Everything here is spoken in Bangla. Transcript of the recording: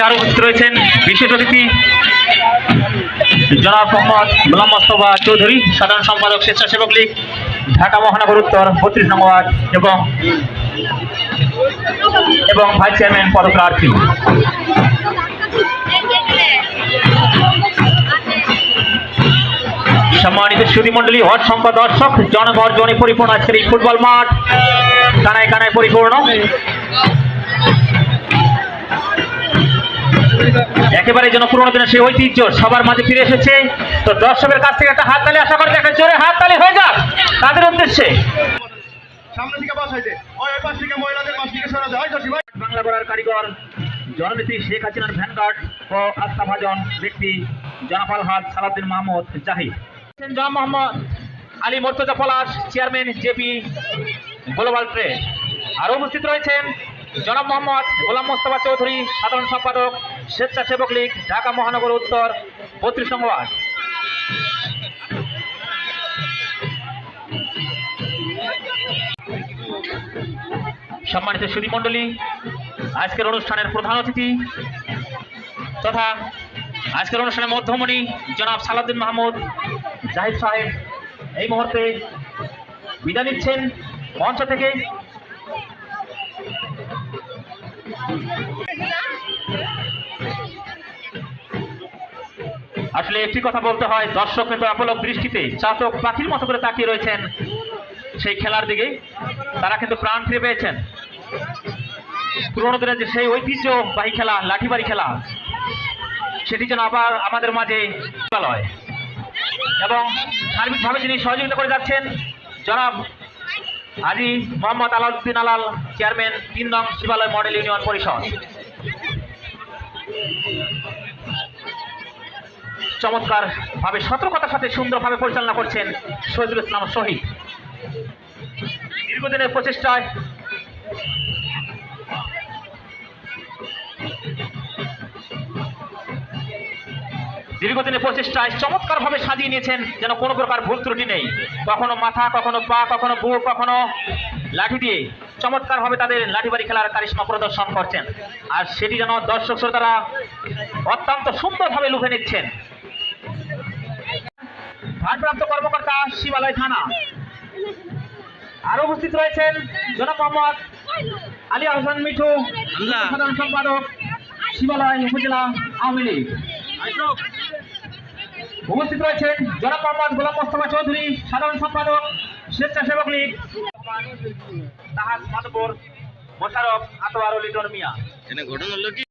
মাঝে আরও উপস্থিত রয়েছেন বিশেষ অতিথি জনাব মোহাম্মদ গোলাম মোস্তফা চৌধুরী, সাধারণ সম্পাদক, স্বেচ্ছাসেবক লীগ, ঢাকা মহানগর উত্তর, বত্রিশ নং ওয়ার্ড এবং এবং ভাইস চেয়ারম্যান পদপ্রার্থী। সম্মানিত সুদী মন্ডলী অসংখ্য দর্শক, জনগর্জনে পরিপূর্ণ আজকের এই ফুটবল মাঠ। কানায় কানায় পরিপূর্ণ। একেবারে যেন পুরোনো দিনের সেই ঐতিহ্য সবার মাঝে ফিরে এসেছে। তো দর্শকের কাছ থেকে একটা হাততালি আশা করি একটা জোরে হাততালি হয়ে যাক তাদের উদ্দেশ্যে। সামনে থেকে বাস হয়েছে ওই ওই পাশ থেকে মহিলাদের পাশ থেকে সরা যায় শশী ভাই। বাংলা কারিগর জননেত্রী শেখ হাসিনার ভ্যানগার্ড ও আস্থাভাজন ব্যক্তি জনাফাল হাত সালাউদ্দিন মাহমুদ জাহিদ। জনাব Mohammad Ali Mortaza Palash chairman JP global trade. আরও উপস্থিত রয়েছেন জনাব মোহাম্মদ গোলাম মোস্তফা চৌধুরী সাধারণ সম্পাদক স্বেচ্ছাসেবক লীগ, ঢাকা মহানগর উত্তর, বত্রিশ ওয়ার্ড। সম্মানিত সুদী মণ্ডলী, আজকের অনুষ্ঠানের প্রধান অতিথি তথা আজকের অনুষ্ঠানের মধ্যমণি জনাব সালাউদ্দিন মাহমুদ, জাহিদ সাহেব এই মুহূর্তে বিদায় নিচ্ছেন মঞ্চ থেকে। আসলে একটি কথা বলতে হয়, দর্শক কিন্তু আপলক দৃষ্টিতে চাতক পাখির মতো করে তাকিয়ে রয়েছেন সেই খেলার দিকে। তারা কিন্তু প্রাণ ফিরে পেয়েছেন। পুরোনো দিনের যে সেই ঐতিহ্যবাহী খেলা, লাঠিবাড়ি খেলা, সেটি যেন আবার আমাদের মাঝে হয় এবং সার্বিকভাবে যিনি সহযোগিতা করে যাচ্ছেন, জনাব আজি মোহাম্মদ আলাউদ্দিন আলাল, চেয়ারম্যান, তিন নং শিবালয় মডেল ইউনিয়ন পরিষদ। চমৎকার ভাবে সতর্কতার সাথে সুন্দরভাবে পরিচালনা করছেন শহীদুল ইসলাম শহীদ। দীর্ঘদিনের প্রচেষ্টায় দীর্ঘদিনের প্রচেষ্টায় চমৎকারভাবে সাজিয়ে নিয়েছেন যেন কোনো প্রকার ভুল ত্রুটি নেই। কখনো মাথা, কখনো পা, কখনো বুক, কখনো লাঠি দিয়ে চমৎকারভাবে তাদের লাঠিবাড়ি খেলার কারিশ্মা প্রদর্শন করছেন। আর সেটি যেন দর্শক শ্রোতারা অত্যন্ত সুন্দরভাবে লুফে নিচ্ছেন। ভারপ্রাপ্ত কর্মকর্তা শিবালয় থানা। আরও উপস্থিত রয়েছেন জনাব মোহাম্মদ আলী আহসান মিঠু সাধারণ সম্পাদক শিবালয় উপজেলা আওয়ামী লীগ। উপস্থিত রয়েছেন জনাব মোহাম্মদ গোলাম মোস্তফা চৌধুরী সাধারণ সম্পাদক স্বেচ্ছাসেবক লীগ তাহাজ মাধবপুর মোশারফ আতোয়ার লিটন মিয়া। ঘটনা হলো কি?